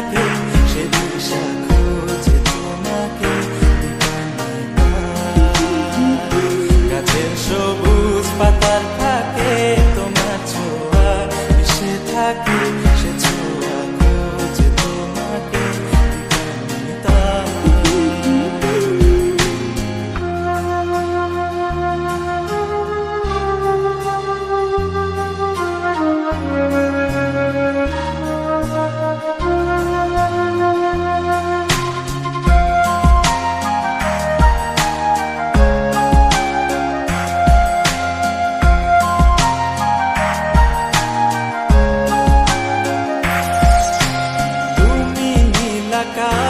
তোমাকে সে দিশা খোঁজে তোমাকে গাছের সবুজ পাতার থাকে তোমার ছোঁয়া সে থাকে। acá.